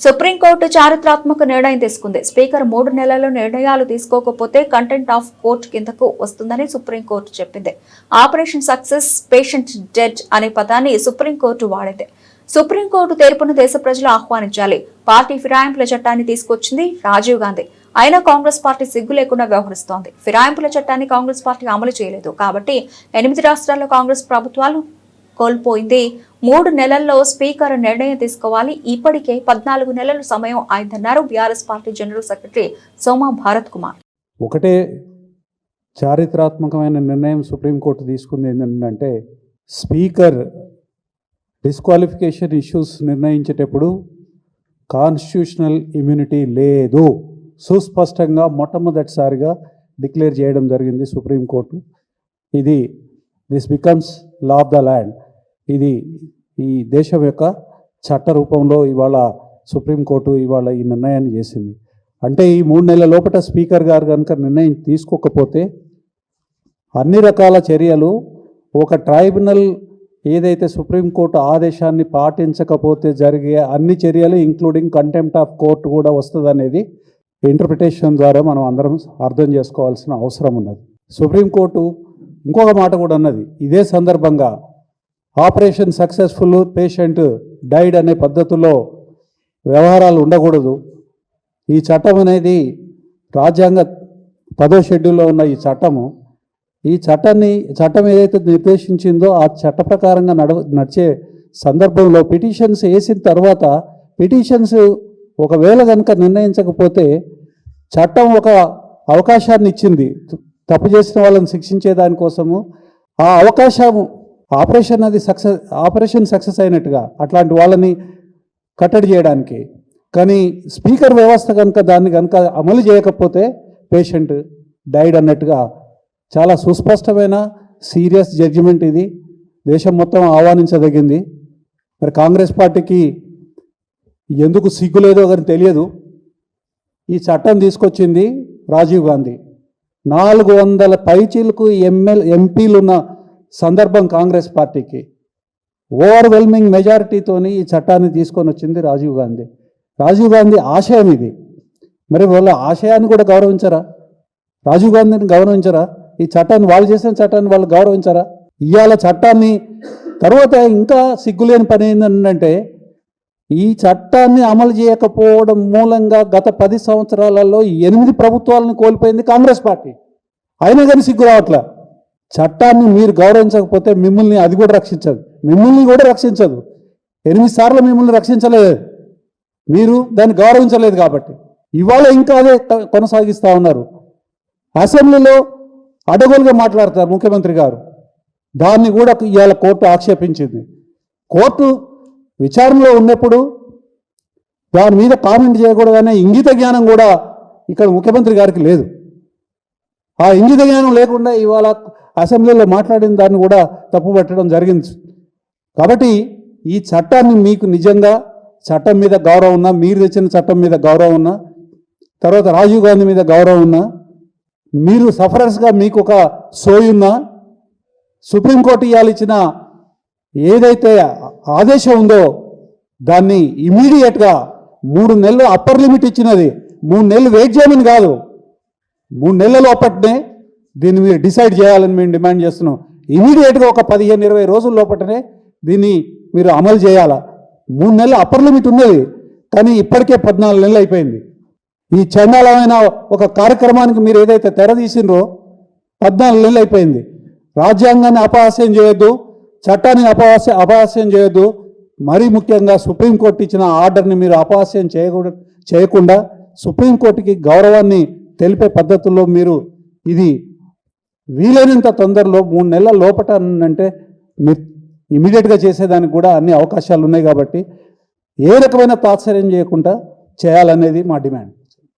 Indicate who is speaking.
Speaker 1: Supreme court చారిత్రాత్మక నిర్ణయం తీసుకుంది. స్పీకర్ మూడు నెలల్లో నిర్ణయాలు తీసుకోకపోతే కంటెంట్ ఆఫ్ కోర్టు కిందకు వస్తుందని సుప్రీంకోర్టు చెప్పింది. ఆపరేషన్ సక్సెస్ పేషెంట్ డెడ్ అనే పదాన్ని సుప్రీంకోర్టు వాడింది. సుప్రీంకోర్టు తీర్పును దేశ ప్రజలు ఆహ్వానించాలి. పార్టీ ఫిరాయింపుల చట్టాన్ని తీసుకొచ్చింది రాజీవ్ గాంధీ. అయినా కాంగ్రెస్ పార్టీ సిగ్గు లేకుండా వ్యవహరిస్తోంది. ఫిరాయింపుల చట్టాన్ని కాంగ్రెస్ పార్టీ అమలు చేయలేదు. కాబట్టి ఎనిమిది రాష్ట్రాల్లో కాంగ్రెస్ ప్రభుత్వాలు కోల్పోయింది. మూడు నెలల్లో స్పీకర్ నిర్ణయం తీసుకోవాలి. ఇప్పటికే పద్నాలుగు నెలల సమయం అయిందన్నారు BRS party general secretary Soma Bharat Kumar.
Speaker 2: ఒకటే చారిత్రాత్మకమైన నిర్ణయం సుప్రీంకోర్టు తీసుకుంది ఏంటంటే స్పీకర్ డిస్క్వాలిఫికేషన్ ఇష్యూస్ నిర్ణయించేటప్పుడు కాన్స్టిట్యూషనల్ ఇమ్యూనిటీ లేదు. సుస్పష్టంగా మొట్టమొదటిసారిగా డిక్లేర్ చేయడం జరిగింది సుప్రీంకోర్టు. ఇది this becomes law of the land. ఇది ఈ దేశం యొక్క చట్ట రూపంలో ఇవాళ సుప్రీంకోర్టు ఇవాళ ఈ నిర్ణయాన్ని చేసింది. అంటే ఈ మూడు నెలల లోపల స్పీకర్ గారు కనుక నిర్ణయం తీసుకోకపోతే అన్ని రకాల చర్యలు ఒక ట్రైబ్యునల్ ఏదైతే సుప్రీంకోర్టు ఆదేశాన్ని పాటించకపోతే జరిగే అన్ని చర్యలు ఇంక్లూడింగ్ కంటెంప్ట్ ఆఫ్ కోర్టు కూడా వస్తుంది అనేది ఇంటర్ప్రిటేషన్ ద్వారా మనం అందరం అర్థం చేసుకోవాల్సిన అవసరం ఉన్నది. సుప్రీంకోర్టు ఇంకొక మాట కూడా అన్నది ఇదే సందర్భంగా ఆపరేషన్ సక్సెస్ఫుల్ పేషెంట్ డైడ్ అనే పద్ధతిలో వ్యవహారాలు ఉండకూడదు. ఈ చట్టం అనేది రాజ్యాంగ పదో షెడ్యూల్లో ఉన్న ఈ చట్టము. ఈ చట్టాన్ని చట్టం ఏదైతే నిర్దేశించిందో ఆ చట్ట ప్రకారంగా నడవ నడిచే సందర్భంలో పిటిషన్స్ వేసిన తర్వాత పిటిషన్స్ ఒకవేళ కనుక నిర్ణయించకపోతే చట్టం ఒక అవకాశాన్ని ఇచ్చింది. తప్పు చేసిన వాళ్ళని శిక్షించే దానికోసము ఆ అవకాశం ఆపరేషన్ అది సక్సెస్ ఆపరేషన్ సక్సెస్ అయినట్టుగా అట్లాంటి వాళ్ళని కట్టడి చేయడానికి. కానీ స్పీకర్ వ్యవస్థ కనుక దాన్ని కనుక అమలు చేయకపోతే పేషెంట్ డైడ్ అన్నట్టుగా చాలా సుస్పష్టమైన సీరియస్ జడ్జిమెంట్ ఇది. దేశం మొత్తం ఆహ్వానించదగింది. మరి కాంగ్రెస్ పార్టీకి ఎందుకు సిగ్గులేదో కానీ తెలియదు. ఈ చట్టం తీసుకొచ్చింది రాజీవ్ గాంధీ. నాలుగు వందల పైచీలకు ఎంఎల్ ఎంపీలు ఉన్న సందర్భం కాంగ్రెస్ పార్టీకి. ఓవర్వెల్మింగ్ మెజారిటీతోని ఈ చట్టాన్ని తీసుకొని వచ్చింది రాజీవ్ గాంధీ. రాజీవ్ గాంధీ ఆశయం ఇది. మరి వాళ్ళ ఆశయాన్ని కూడా గౌరవించరా? రాజీవ్ గాంధీని గౌరవించరా? ఈ చట్టాన్ని వాళ్ళు చేసిన చట్టాన్ని వాళ్ళు గౌరవించరా? ఇవాళ చట్టాన్ని తర్వాత ఇంకా సిగ్గులేని పని ఏంటంటే ఈ చట్టాన్ని అమలు చేయకపోవడం మూలంగా గత పది సంవత్సరాలలో ఎనిమిది ప్రభుత్వాలను కోల్పోయింది కాంగ్రెస్ పార్టీ. అయినా కానీ సిగ్గు రావట్లే? చట్టాన్ని మీరు గౌరవించకపోతే మిమ్మల్ని అది కూడా రక్షించదు. మిమ్మల్ని కూడా రక్షించదు. ఎనిమిది సార్లు మిమ్మల్ని రక్షించలేదు. మీరు దాన్ని గౌరవించలేదు కాబట్టి. ఇవాళ ఇంకా అదే కొనసాగిస్తూ ఉన్నారు. అసెంబ్లీలో అడగోలుగా మాట్లాడతారు ముఖ్యమంత్రి గారు. దాన్ని కూడా ఇవాళ కోర్టు ఆక్షేపించింది. కోర్టు విచారణలో ఉన్నప్పుడు దాని మీద కామెంట్ చేయకూడదనే ఇంగిత జ్ఞానం కూడా ఇక్కడ ముఖ్యమంత్రి గారికి లేదు. ఆ ఇంగిత జ్ఞానం లేకుండా ఇవాళ అసెంబ్లీలో మాట్లాడిన దాన్ని కూడా తప్పు పెట్టడం జరిగింది. కాబట్టి ఈ చట్టాన్ని మీకు నిజంగా చట్టం మీద గౌరవం ఉన్నా మీరు తెచ్చిన చట్టం మీద గౌరవం ఉన్నా తర్వాత రాజీవ్ గాంధీ మీద గౌరవం ఉన్నా మీరు సఫరర్స్గా మీకు ఒక సోయున్నా సుప్రీంకోర్టు ఇవాళ ఇచ్చిన ఏదైతే ఆదేశం ఉందో దాన్ని ఇమీడియట్గా మూడు నెలలు అప్పర్ లిమిట్ ఇచ్చినది. మూడు నెలలు వెయిట్ చేయమని కాదు. మూడు నెలల అప్పట్నే దీన్ని మీరు డిసైడ్ చేయాలని మేము డిమాండ్ చేస్తున్నాం. ఇమీడియట్గా ఒక పదిహేను ఇరవై రోజుల లోపటనే దీన్ని మీరు అమలు చేయాలా? మూడు నెలలు అప్పర్ లిమిట్ ఉన్నది. కానీ ఇప్పటికే పద్నాలుగు నెలలు అయిపోయింది. ఈ చండాలమైన ఒక కార్యక్రమానికి మీరు ఏదైతే తెర పద్నాలుగు నెలలు అయిపోయింది. రాజ్యాంగాన్ని అపహాస్యం చేయొద్దు చట్టాన్ని అపహాస్య అపహాస్యం చేయొద్దు. మరీ ముఖ్యంగా సుప్రీంకోర్టు ఇచ్చిన ఆర్డర్ని మీరు అపహాస్యం చేయకూడదు చేయకుండా సుప్రీంకోర్టుకి గౌరవాన్ని తెలిపే పద్ధతుల్లో మీరు ఇది వీలైనంత తొందరలో మూడు నెలల లోపట అంటే మీరు ఇమీడియట్గా చేసేదానికి కూడా అన్ని అవకాశాలు ఉన్నాయి కాబట్టి ఏ రకమైన తాత్సర్యం చేయకుండా చేయాలనేది మా డిమాండ్.